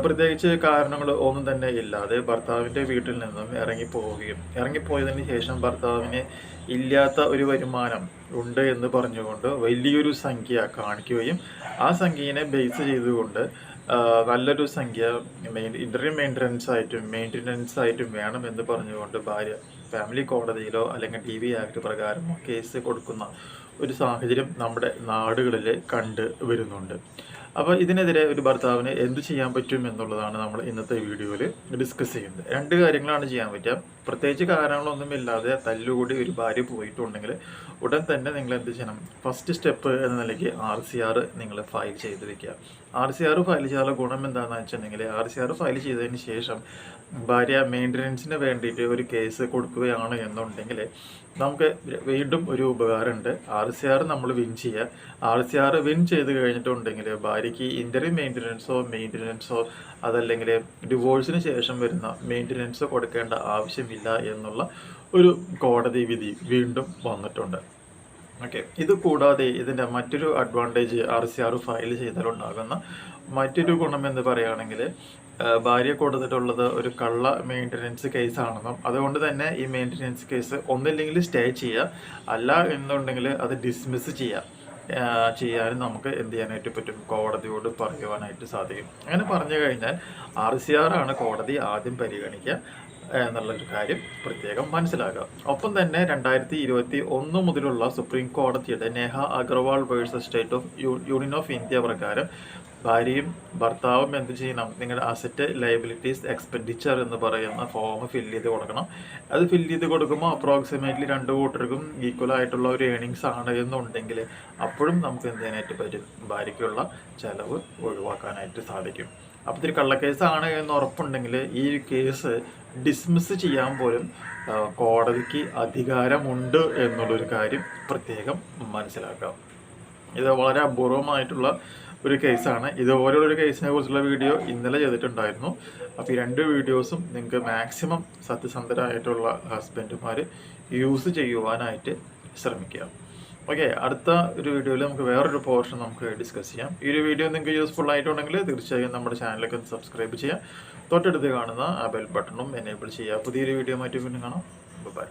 പ്രത്യേകിച്ച് കാരണങ്ങൾ ഒന്നും തന്നെ ഇല്ലാതെ ഭർത്താവിന്റെ വീട്ടിൽ നിന്നും ഇറങ്ങിപ്പോവുകയും ഇറങ്ങിപ്പോയതിന് ശേഷം ഭർത്താവിന് ഇല്ലാത്ത ഒരു വരുമാനം ഉണ്ട് എന്ന് പറഞ്ഞുകൊണ്ട് വലിയൊരു സംഖ്യ കാണിക്കുകയും ആ സംഖ്യയെ ബേസ് ചെയ്തുകൊണ്ട് നല്ലൊരു സംഖ്യ മെയിൻ ഇന്റർവ്യൂ മെയിന്റനൻസ് ആയിട്ടും മെയിന്റനൻസ് ആയിട്ടും വേണം എന്ന് പറഞ്ഞുകൊണ്ട് ഭാര്യ ഫാമിലി കോടതിയിലോ അല്ലെങ്കിൽ ടി വി ആക്ട് പ്രകാരമോ കേസ് കൊടുക്കുന്ന ഒരു സാഹചര്യം നമ്മുടെ നാടുകളിൽ കണ്ട് വരുന്നുണ്ട്. അപ്പോൾ ഇതിനെതിരെ ഒരു ഭർത്താവിന് എന്തു ചെയ്യാൻ പറ്റും എന്നുള്ളതാണ് നമ്മൾ ഇന്നത്തെ വീഡിയോയിൽ ഡിസ്കസ് ചെയ്യുന്നത്. രണ്ട് കാര്യങ്ങളാണ് ചെയ്യാൻ പറ്റുക. പ്രത്യേകിച്ച് കാരണങ്ങളൊന്നുമില്ലാതെ തല്ലുകൂടി ഒരു ഭാര്യ പോയിട്ടുണ്ടെങ്കിൽ ഉടൻ തന്നെ നിങ്ങൾ എന്ത് ചെയ്യണം? ഫസ്റ്റ് സ്റ്റെപ്പ് എന്ന നിലയ്ക്ക് ആർ സി ആർ നിങ്ങൾ ഫയൽ ചെയ്ത് വെക്കുക. ആർ സി ആർ ഫയൽ ചെയ്താലുള്ള ഗുണം എന്താണെന്ന് വെച്ചിട്ടുണ്ടെങ്കിൽ ആർ സി ആർ ഫയൽ ചെയ്തതിന് ശേഷം ഭാര്യ മെയിന്റനൻസിന് വേണ്ടിയിട്ട് ഒരു കേസ് കൊടുക്കുകയാണ് എന്നുണ്ടെങ്കിൽ നമുക്ക് വീണ്ടും ഒരു ഉപകാരമുണ്ട്. ആർ സി ആർ നമ്മൾ വിൻ ചെയ്യുക. ആർ സി ആർ വിൻ ചെയ്ത് കഴിഞ്ഞിട്ടുണ്ടെങ്കിൽ ഭാര്യയ്ക്ക് ഇന്റർവ്യൂ മെയിന്റനൻസോ മെയിന്റനൻസോ അതല്ലെങ്കിൽ ഡിവോഴ്സിന് ശേഷം വരുന്ന മെയിന്റനൻസോ കൊടുക്കേണ്ട ആവശ്യമില്ല എന്നുള്ള ഒരു കോടതി വിധി വീണ്ടും വന്നിട്ടുണ്ട്. ഓക്കെ ഇത് കൂടാതെ ഇതിന്റെ മറ്റൊരു advantage R C R file ചെയ്താലുണ്ടാകുന്ന മറ്റൊരു ഗുണം എന്ന് പറയുകയാണെങ്കിൽ ഭാര്യ കൊടുത്തിട്ടുള്ളത് ഒരു കള്ള മെയിന്റനൻസ് കേസാണെന്നും അതുകൊണ്ട് തന്നെ ഈ മെയിന്റനൻസ് കേസ് ഒന്നില്ലെങ്കിൽ സ്റ്റേ ചെയ്യുക അല്ല എന്നുണ്ടെങ്കിൽ അത് ഡിസ്മിസ് ചെയ്യുക. ചെയ്യാനും നമുക്ക് എന്ത് ചെയ്യാനായിട്ട് പറ്റും? കോടതിയോട് പറയുവാനായിട്ട് സാധിക്കും. അങ്ങനെ പറഞ്ഞു കഴിഞ്ഞാൽ ആർ സി ആർ ആണ് കോടതി ആദ്യം പരിഗണിക്കുക. എന്നുള്ളൊരു കാര്യം പ്രത്യേകം മനസ്സിലാക്കുക. ഒപ്പം തന്നെ രണ്ടായിരത്തി ഇരുപത്തി ഒന്ന് മുതലുള്ള സുപ്രീം കോടതിയുടെ Neha Agarwal versus state of union of India പ്രകാരം ഭാര്യയും ഭർത്താവും എന്ത് ചെയ്യണം? നിങ്ങളുടെ അസറ്റ് ലയബിലിറ്റീസ് എക്സ്പെൻഡിച്ചർ എന്ന് പറയുന്ന ഫോം ഫില്ല് ചെയ്ത് കൊടുക്കണം. അത് ഫില്ല് ചെയ്ത് കൊടുക്കുമ്പോൾ അപ്രോക്സിമേറ്റ്ലി രണ്ട് കൂട്ടർക്കും ഈക്വൽ ആയിട്ടുള്ള ഒരു ഏണിങ്സ് ആണ് എന്നുണ്ടെങ്കിൽ അപ്പോഴും നമുക്ക് എന്ത് ചെയ്യാനായിട്ട് പറ്റും? ഭാര്യയ്ക്കുള്ള ചെലവ് ഒഴിവാക്കാനായിട്ട് സാധിക്കും. അപ്പോൾ ഇത്തിരി കള്ളക്കേസാണ് എന്ന് ഉറപ്പുണ്ടെങ്കിൽ ഈ കേസ് ഡിസ്മിസ് ചെയ്യാൻ പോലും കോടതിക്ക് അധികാരമുണ്ട് എന്നുള്ളൊരു കാര്യം പ്രത്യേകം മനസ്സിലാക്കാം. ഇത് വളരെ അപൂർവമായിട്ടുള്ള ഒരു കേസാണ്. ഇതുപോലുള്ള ഒരു കേസിനെ കുറിച്ചുള്ള വീഡിയോ ഇന്നലെ ചെയ്തിട്ടുണ്ടായിരുന്നു. അപ്പോൾ ഈ രണ്ട് വീഡിയോസും നിങ്ങൾക്ക് മാക്സിമം സത്യസന്ധരായിട്ടുള്ള ഹസ്ബൻഡുമാർ യൂസ് ചെയ്യുവാനായിട്ട് ശ്രമിക്കുക ഓക്കെ അടുത്ത ഒരു വീഡിയോയിൽ നമുക്ക് വേറൊരു പോർഷൻ നമുക്ക് ഡിസ്കസ് ചെയ്യാം. ഈ ഒരു വീഡിയോ നിങ്ങൾക്ക് യൂസ്ഫുൾ ആയിട്ടുണ്ടെങ്കിൽ തീർച്ചയായും നമ്മുടെ ചാനലൊക്കെ സബ്സ്ക്രൈബ് ചെയ്യുക. തൊട്ടടുത്ത് കാണുന്ന ആ ബെൽ ബട്ടണും എനേബിൾ ചെയ്യുക. പുതിയൊരു വീഡിയോ മാറ്റി പിന്നെ കാണാം. ബൈ